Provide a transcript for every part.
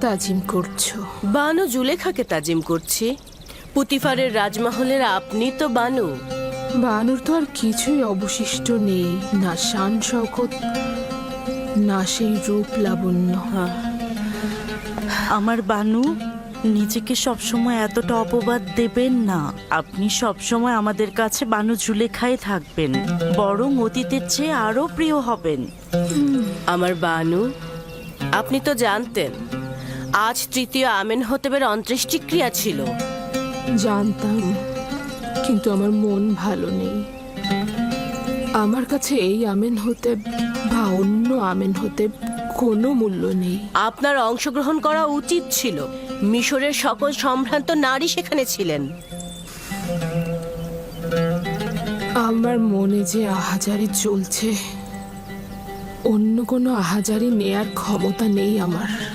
তাজিম করছ? বানু জুলেখাকে তাজিম করছি। পুতিফারের রাজমহলের আপনি তো বানু। বানুর তো আর কিছুই অবশিষ্ট নেই। না শান শওকত না সেই রূপ লাবণ্য। আমার বানু নিজেকে সবসময় এতটা অপবাদ দেবেন না। আপনি সবসময় আমাদের কাছে বানু জুলেখায় থাকবেন। বরং অতীতের চেয়ে আরও প্রিয় হবেন। আমার বানু আপনি তো জানতেন। আজ তৃতীয় আমেন হতেবের অন্ত্যেষ্টি ক্রিয়া ছিল। জানতাম কিন্তু আমার মন ভালো নেই। আমার কাছে এই আমেন হতে বা অন্য আমেন হতে কোনো মূল্য নেই। আপনার অংশগ্রহণ করা উচিত ছিল। মিশরের সকল সম্ভ্রান্ত নারী সেখানে ছিলেন। আমার মনে যে আহাজারি চলছে অন্য কোনো আহাজারি নেয়ার ক্ষমতা নেই আমার।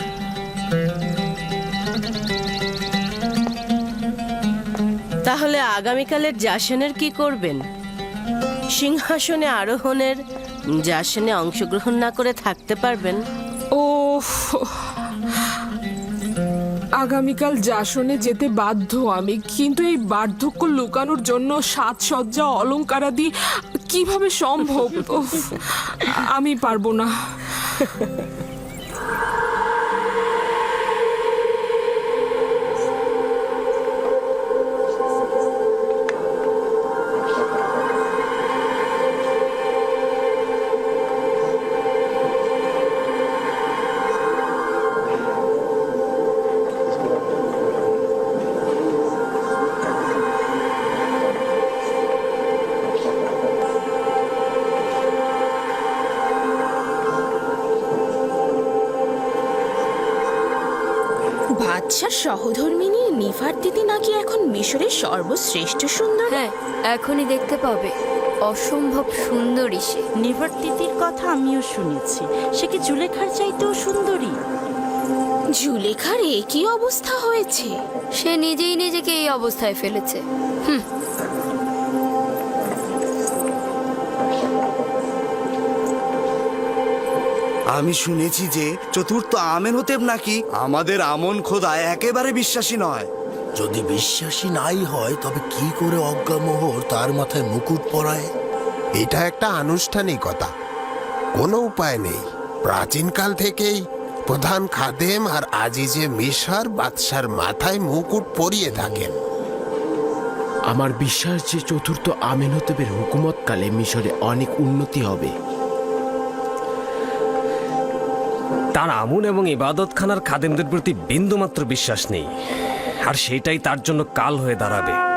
তাহলে আগামীকালের জাসনের কি করবেন? সিংহাসনে আরোহণের জাসনে অংশগ্রহণ না করে থাকতে পারবেন? ও আগামীকাল জাসনে যেতে বাধ্য আমি কিন্তু এই বার্ধক্য লুকানোর জন্য সাজসজ্জা অলঙ্কারাদি কীভাবে সম্ভব? আমি পারব না। বাদশার সহধর্মিনী নিফার দিদি নাকি এখন মিশরের সর্বশ্রেষ্ঠ সুন্দর? হ্যাঁ এখনই দেখতে পাবে। অসম্ভব সুন্দরী সে। নিভার্তিতির কথা আমিও শুনেছি। সে কি জুলেখার চাইতেও সুন্দরী? জুলেখার এ একই অবস্থা হয়েছে? সে নিজেই নিজেকে এই অবস্থায় ফেলেছে। আমি শুনেছি যে চতুর্থ আমেন হতেব নাকি? আমাদের আমন খোদা একেবারে বিশ্বাসী নয়। যদি বিশ্বাসী নাই হয় তবে কি করে অজ্ঞামোহর তার মাথায় মুকুট পরায়? এটা একটা আনুষ্ঠানিকতা। কোনো উপায় নেই। প্রাচীনকাল থেকেই প্রধান খাদেম আর আজিজে মিশর বাদশার মাথায় মুকুট পরিয়ে থাকেন। আমার বিশ্বাস যে চতুর্থ আমেনহতেবের হুকুমতকালে মিশরে অনেক উন্নতি হবে। তার আমুন এবং ইবাদতখানার খাদেমদের প্রতি বিন্দুমাত্র বিশ্বাস নেই। আর সেটাই তার জন্য কাল হয়ে দাঁড়াবে।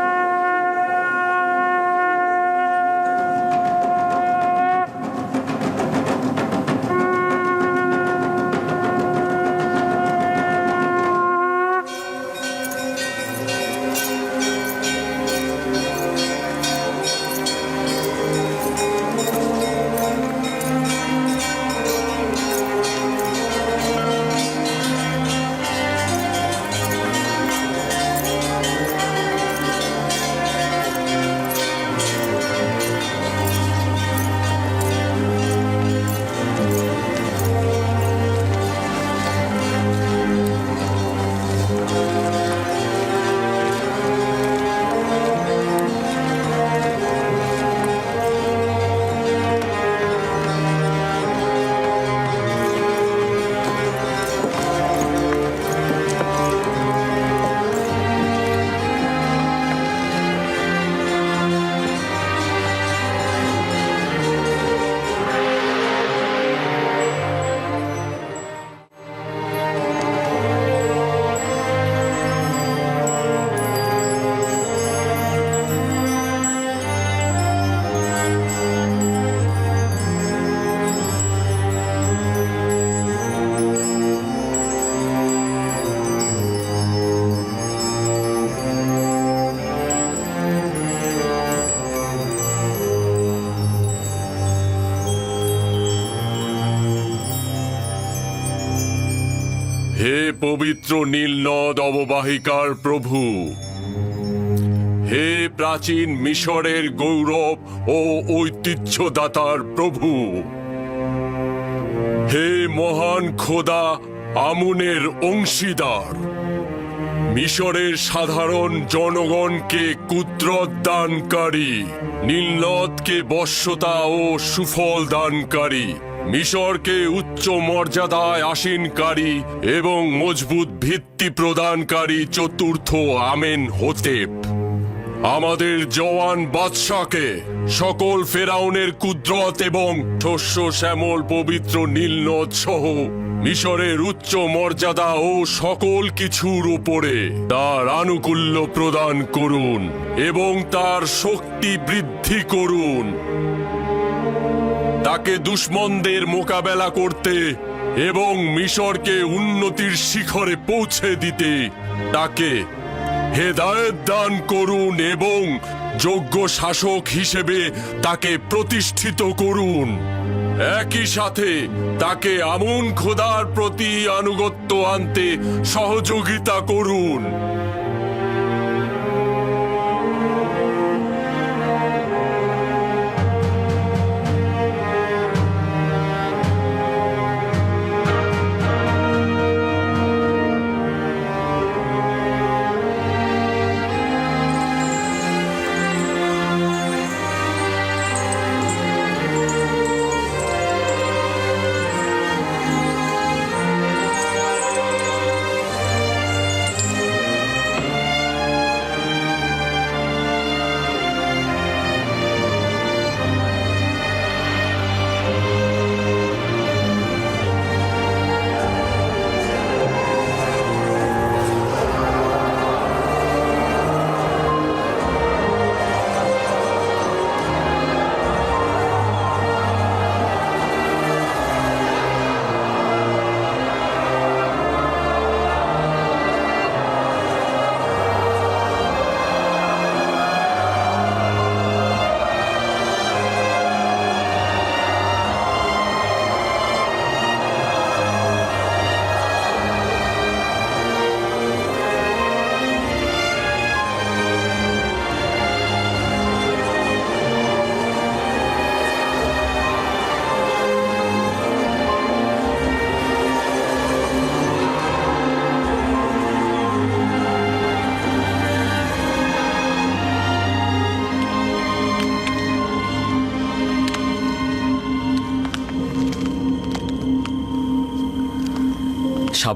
হে পবিত্র নীল নদ অববাহিকার প্রভু, হে প্রাচীন মিশরের গৌরব ও ঐতিহ্যদাতার প্রভু, হে মহান খোদা আমুনের অংশীদার, মিশরের সাধারণ জনগণকে কুদ্রত দানকারী নীলনদকে বশ্যতা ও সুফল দানকারী মিশরকে উচ্চ মর্যাদায় আসীনকারী এবং মজবুত ভিত্তি প্রদানকারী চতুর্থ আমেন হোতেপ আমাদের জওয়ান বাদশাকে সকল ফেরাউনের কুদ্রত এবং শস্য শ্যামল পবিত্র নীলনদ সহ মিশরের উচ্চ মর্যাদা ও সকল কিছুর উপরে তার আনুকূল্য প্রদান করুন এবং তার শক্তি বৃদ্ধি করুন। তাকে দুশ্মনদের মোকাবেলা করতে এবং মিশরকে উন্নতির শিখরে পৌঁছে দিতে তাকে হেদায়ত দান করুন এবং যোগ্য শাসক হিসেবে তাকে প্রতিষ্ঠিত করুন। একই সাথে তাকে আমুন খোদার প্রতি আনুগত্য আনতে সহযোগিতা করুন।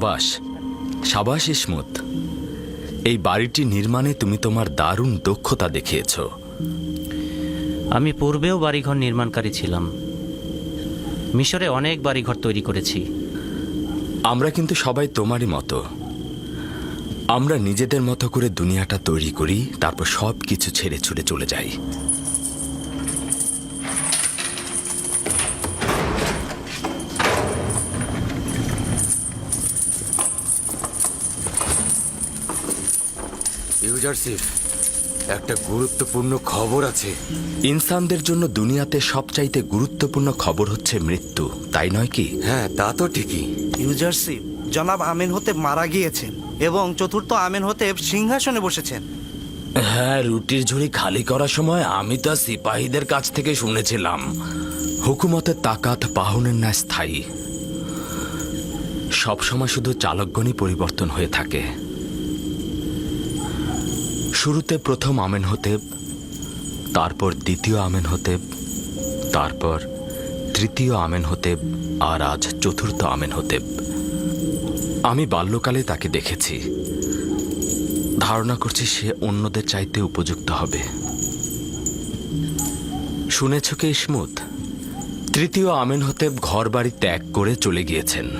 সাবাস। সাবাস ইসমত এই বাড়িটি নির্মাণে তুমি তোমার দারুণ দক্ষতা দেখিয়েছ। আমি পূর্বেও বাড়িঘর নির্মাণকারী ছিলাম। মিশরে অনেক বাড়িঘর তৈরি করেছি। আমরা কিন্তু সবাই তোমারই মতো। আমরা নিজেদের মতো করে দুনিয়াটা তৈরি করি তারপর সব কিছু ছেড়ে ছুড়ে চলে যাই। ইউজারশিপ একটা গুরুত্বপূর্ণ খবর আছে। ইনসানদের জন্য দুনিয়াতে সবচাইতে গুরুত্বপূর্ণ খবর হচ্ছে মৃত্যু তাই নয় কি? হ্যাঁ তা তো ঠিকই। ইউজারশিপ জনাব আমিন হতে মারা গিয়েছেন এবং চতুর্থ আমিন হতে সিংহাসনে বসেছেন। হ্যাঁ রুটির ঝুড়ি খালি করার সময় আমি তা সিপাহীদের কাছ থেকে শুনেছিলাম। হুকুমতের তাকাত পাহনের ন্যায় স্থায়ী। সবসময় শুধু চালকগণই পরিবর্তন হয়ে থাকে। শুরুতে প্রথম আমেন হতেব তারপর দ্বিতীয় আমেন হতেব তারপর তৃতীয় আমেন হতেব আর আজ চতুর্থ আমেন হতেব আমি বাল্যকালে তাকে দেখেছি। ধারণা করছি সে অন্যদের চাইতে উপযুক্ত হবে। শুনেছ কি, ইসমুত? তৃতীয় আমেন হতে ঘর বাড়ি ত্যাগ করে চলে গিয়েছেন।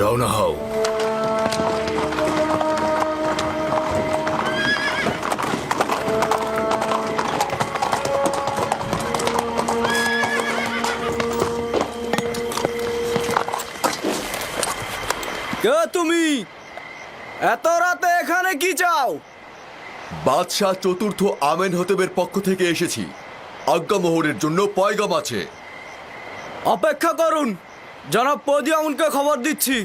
রওনা হও। কে তুমি? এত রাতে এখানে কি চাও? বাদশাহ চতুর্থ আমেন হতেবের পক্ষ থেকে এসেছি। আজ্ঞামোহরের জন্য পয়গাম আছে। অপেক্ষা করুন। জনাব উনকে খবর দিচ্ছি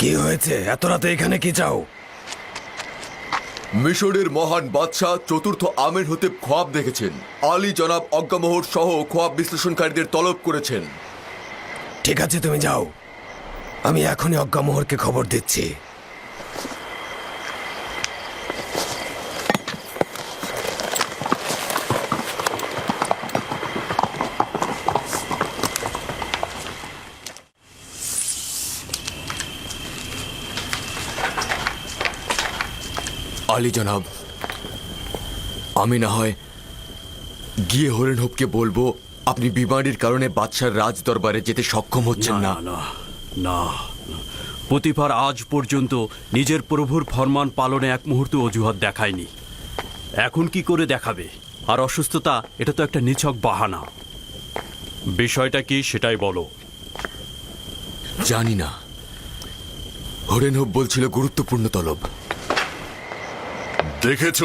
কি হয়েছে? এত রাতে এখানে কি চাও? মিশরের মহান বাদশাহ চতুর্থ আমের হতে খোয়াব দেখেছেন। আলী জনাব অজ্ঞামোহর সহ খোয়াব বিশ্লেষণকারীদের তলব করেছেন। ঠিক আছে তুমি যাও। আমি এখনই অজ্ঞামোহরকে খবর দিচ্ছি। আলী জনাব। আমি না হয় গিয়ে হরেন হোপকে বলব আপনি বিমারির কারণে বাদশার রাজ দরবারে যেতে সক্ষম হচ্ছেন না। না না প্রতিভার আজ পর্যন্ত নিজের প্রভুর ফরমান পালনে এক মুহূর্ত অজুহাত দেখায়নি। এখন কি করে দেখাবে? আর অসুস্থতা এটা তো একটা নিছক বাহানা। বিষয়টা কি সেটাই বলো। জানি না। হরেন হোপ বলছিল গুরুত্বপূর্ণ তলব। দেখেছ?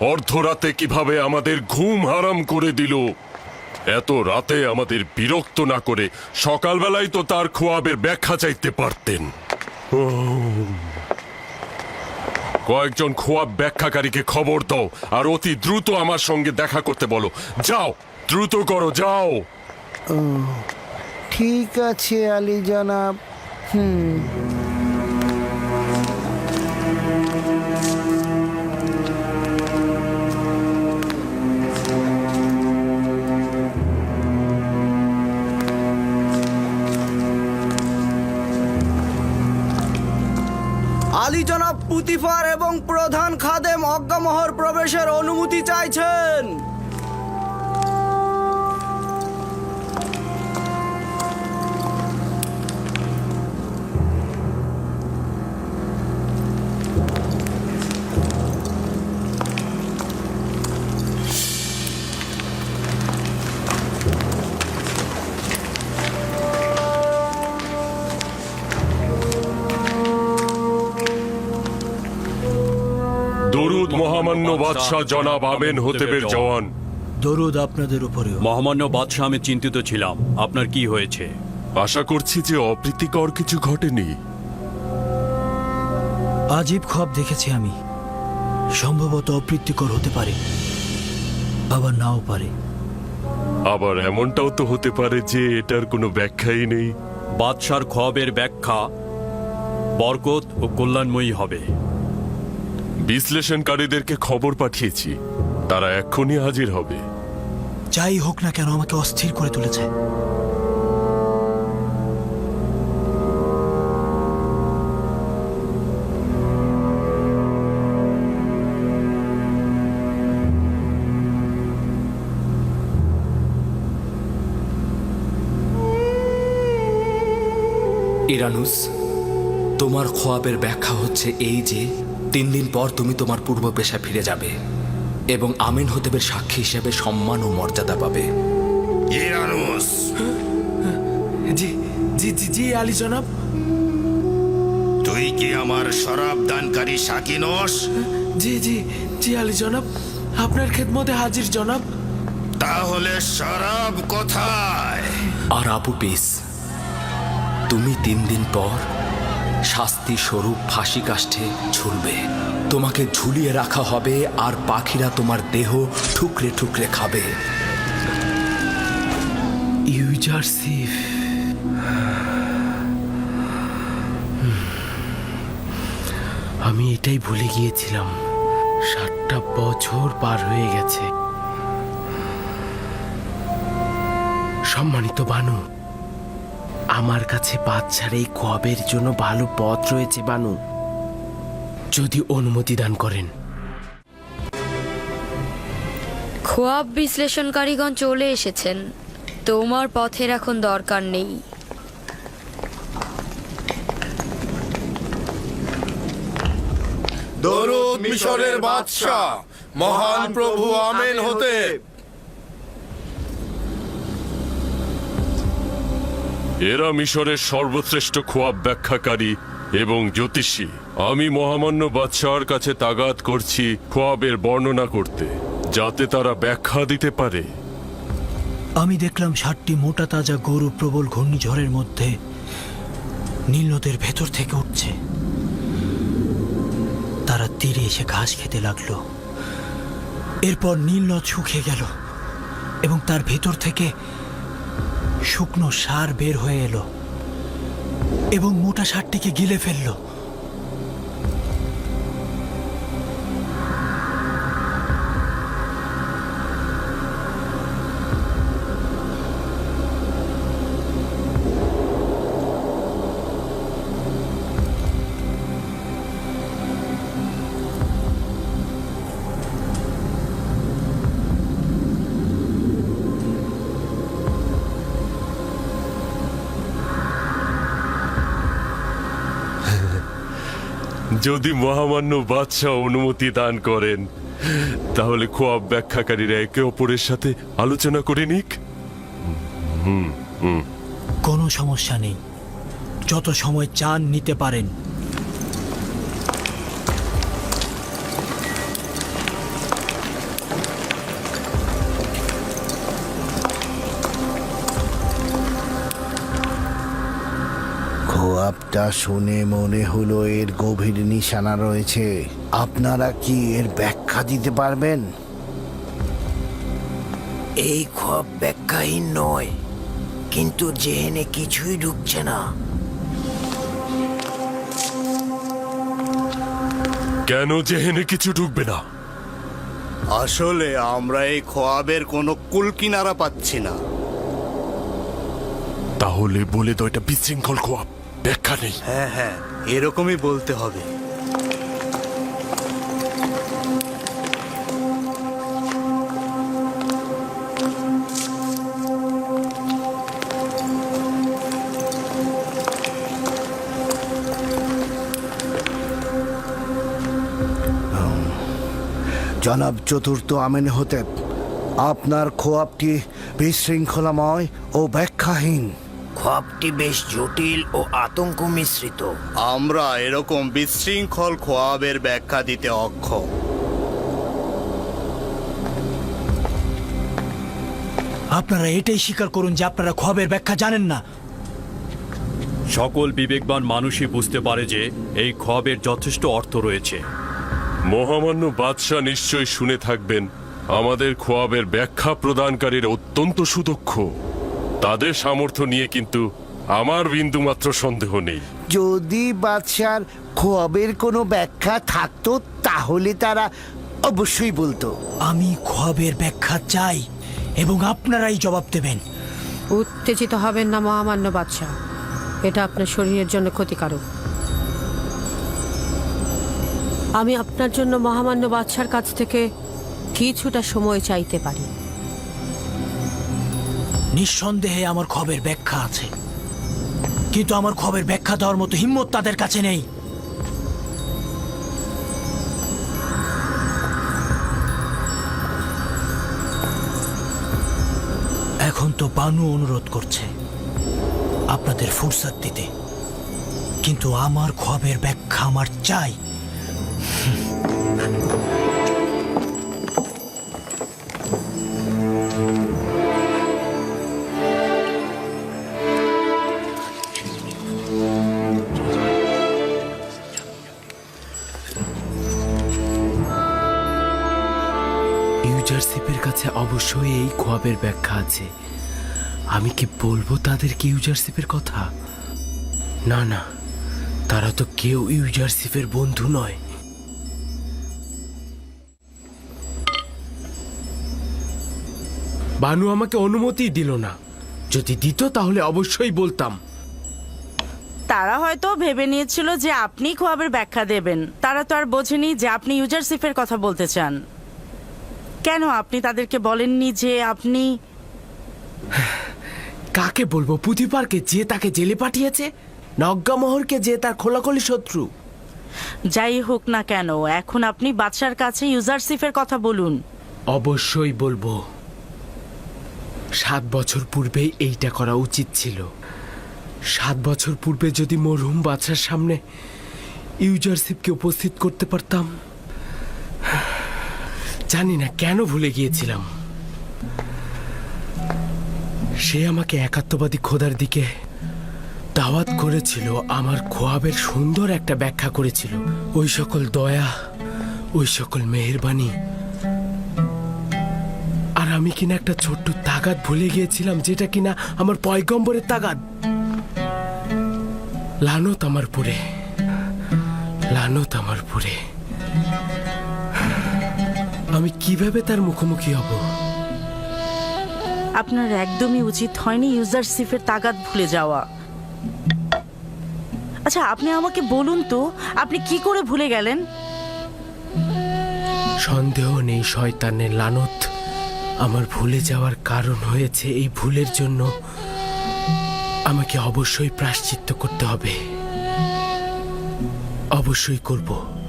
অর্ধরাতে কীভাবে আমাদের ঘুম হারাম করে দিল? এত রাতে আমাদের বিরক্ত না করে সকালবেলায় তো তার খোয়াবের ব্যাখ্যা চাইতে পারতেন। কয়েকজন খোয়াব ব্যাখ্যাকারীকে খবর দাও, আর অতি দ্রুত আমার সঙ্গে দেখা করতে বলো। যাও, দ্রুত করো, যাও। ঠিক আছে আলী জনাব। হুম। আলী জনাব পুতিফার এবং প্রধান খাদেম অজ্ঞামহর প্রবেশের অনুমতি চাইছেন। মহামান্য বাদশাহ জনাব আমেন হতেবের জওয়ান। দরুদ আপনাদের উপরেও। মহামান্য বাদশাহ আমি চিন্তিত ছিলাম। আপনার কি হয়েছে? আশা করছি যে অপ্রীতিকর কিছু ঘটেনি। আজীব খব দেখেছি আমি। সম্ভবত অপ্রীতিকর হতে পারে আবার নাও পারে। আবার এমনটাও তো হতে পারে যে এটার কোনো ব্যাখ্যাই নেই। বাদশার খবের ব্যাখ্যা বরকত ও কল্যাণময়ী হবে। বিশ্লেষণকারীদেরকে খবর পাঠিয়েছি। তারা এক্ষুনি হাজির হবে। যাই হোক না কেন আমাকে অস্থির করে তুলেছে। ইরানুস তোমার খোয়াবের ব্যাখ্যা হচ্ছে এই যে তিন দিন পর তুমি তোমার পূর্ব পেশা ফিরে যাবে এবং আমিন হতেবের সাক্ষী হিসেবে সম্মান ও মর্যাদা পাবে। জি জি জি জি আলী জনাব। তুই কি আমার শরাব দানকারী শাকিনস জি জি জি আলী জনাব। আপনার খেদমতে হাজির জনাব। তাহলে শরাব কোথায়? আর আবু পিস তুমি তিন দিন পর শাস্তি স্বরূপ ফাঁসি কাষ্ঠে ঝুলবে। তোমাকে ঝুলিয়ে রাখা হবে আর পাখিরা তোমার দেহ ঠুকরে ঠুকরে খাবে। আমি এটাই ভুলে গিয়েছিলাম। ষাটটা বছর পার হয়ে গেছে। সম্মানিত বানু আমার কাছে বাচ্চার এই কবের জন্য ভালো পথ রয়েছে বানু। যদি অনুমতি দান করেন। খোয়াব বিশ্লেষণকারীগণ চলে এসেছেন। তোমার পথের এখন দরকার নেই। দরুদ মিশরের বাদশাহ মহান প্রভু আমেন হতে। এরা মিশরের সর্বশ্রেষ্ঠ খোয়াব ব্যাখ্যাকারী এবং জ্যোতিষী। আমি মহামান্য বাদশাহর কাছে তাগাত করছি খোয়াবের বর্ণনা করতে, যাতে তারা ব্যাখ্যা দিতে পারে। আমি দেখলাম ষাটটি মোটা তাজা গরু প্রবল ঘূর্ণিঝড়ের মধ্যে নীল নদের ভেতর থেকে উঠছে। তারা তীরে এসে ঘাস খেতে লাগল। এরপর নীল নদ শুকিয়ে গেল এবং তার ভেতর থেকে শুকনো সার বের হয়ে এলো এবং মোটা সারটিকে গিলে ফেলল। যদি মহামান্য বাদশাহ অনুমতি দান করেন, তাহলে খোয়াব ব্যাখ্যাকারীরা একে অপরের সাথে আলোচনা করে নিক। কোনো সমস্যা নেই। যত সময় চান নিতে পারেন। খোয়াবটা শুনে মনে হলো এর গভীর নিশানা রয়েছে। আপনারা কি এর ব্যাখ্যা দিতে পারবেন? এই খব ব্যাখ্যাহীন নয় কিন্তু জেহেনে কিছুই ঢুকছে না। কেন জেহেনে কিছু ঢুকবে না? আসলে আমরা এই খোয়াবের কোনো কুল কিনারা পাচ্ছি না। তাহলে বলে তো এটা বিশৃঙ্খল খোয়াব। ব্যাখ্যা নেই। হ্যাঁ হ্যাঁ এরকমই বলতে হবে। জনাব চতুর্থ আমেন হতে আপনার খোয়াবটি বিশৃঙ্খলাময় ও ব্যাখ্যাহীন। খবটি বেশ জটিল ও আতঙ্ক মিশ্রিত আমরা এরকম বিশৃঙ্খল খোয়াবের ব্যাখ্যা দিতে অক্ষম। আপনারা এটাই স্বীকার করুন যে আপনারা খবের ব্যাখ্যা জানেন না। সকল বিবেকবান মানুষই বুঝতে পারে যে এই খবের যথেষ্ট অর্থ রয়েছে। মহামান্য বাদশাহ নিশ্চয় শুনে থাকবেন আমাদের খোয়াবের ব্যাখ্যা প্রদানকারীর অত্যন্ত সুদক্ষ। তাদের সামর্থ্য নিয়ে কিন্তু আমার বিন্দুমাত্র সন্দেহ নেই। যদি বাদশার খোয়াবের কোনো ব্যাখ্যা থাকতো তাহলে তারা অবশ্যই বলতো। আমি খবের ব্যাখ্যা চাই এবং আপনারাই জবাব দেবেন। উত্তেজিত হবেন না মহামান্য বাদশাহ। এটা আপনার শরীরের জন্য ক্ষতিকারক। আমি আপনার জন্য মহামান্য বাদশার কাছ থেকে কিছুটা সময় চাইতে পারি। নিঃসন্দেহে আমার খবের ব্যাখ্যা আছে। কিন্তু আমার খবের ব্যাখ্যা দেওয়ার মতো হিম্মত তাদের কাছে নেই। এখন তো বানু অনুরোধ করছে আপনাদের ফুরসাদ দিতে। কিন্তু আমার খবের ব্যাখ্যা আমার চাই। অবশ্যই এই খোয়াবের ব্যাখ্যা আছে। আমি কি বলব তাদের তাদেরকে ইউজারশিপের কথা? না না, তারা তো কেউ ইউজারসিফের বন্ধু নয়। বানু আমাকে অনুমতি দিল না। যদি দিত তাহলে অবশ্যই বলতাম। তারা হয়তো ভেবে নিয়েছিল যে আপনি খোয়াবের ব্যাখ্যা দেবেন। তারা তো আর বোঝেনি যে আপনি ইউজারসিফের কথা বলতে চান। কেন আপনি তাদেরকে বলেননি যে আপনি কাকে বলব? পুঁথিপারকে যে তাকে জেলে পাঠিয়েছে? নজ্ঞামোহরকে যে তার খোলাখলি শত্রু? যাই হোক না কেন এখন আপনি বাদশার কাছে ইউজারসিফের কথা বলুন। অবশ্যই বলব। সাত বছর পূর্বেই এইটা করা উচিত ছিল। সাত বছর পূর্বে যদি মরহুম বাদশার সামনে ইউজারশিপকে উপস্থিত করতে পারতাম জানি না কেন ভুলে গিয়েছিলাম। সে আমাকে একাত্মবাদী খোদার দিকে দাওয়াত করেছিল, আমার খোয়াবের সুন্দর একটা ব্যাখ্যা করেছিল। ওই সকল দয়া, ওই সকল মেহেরবানি। আর আমি কিনা একটা ছোট্ট তাগাদ ভুলে গিয়েছিলাম, যেটা কিনা আমার পয়গম্বরের তাগাদ। লানত আমার পুরে, লানত আমার পুরে। আমি কীভাবে তার মুখোমুখি হব? আপনার একদমই উচিত হয়নি ইউজারসিফের তাগাদ ভুলে যাওয়া। আচ্ছা আপনি আমাকে বলুন তো আপনি কি করে ভুলে গেলেন? সন্দেহ নেই শয়তানের লানত। আমার ভুলে যাওয়ার কারণ হয়েছে এই ভুলের জন্য। আমাকে অবশ্যই প্রাশ্চিত্য করতে হবে। অবশ্যই করব।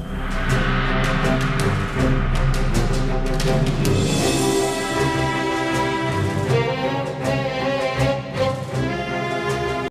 Thank.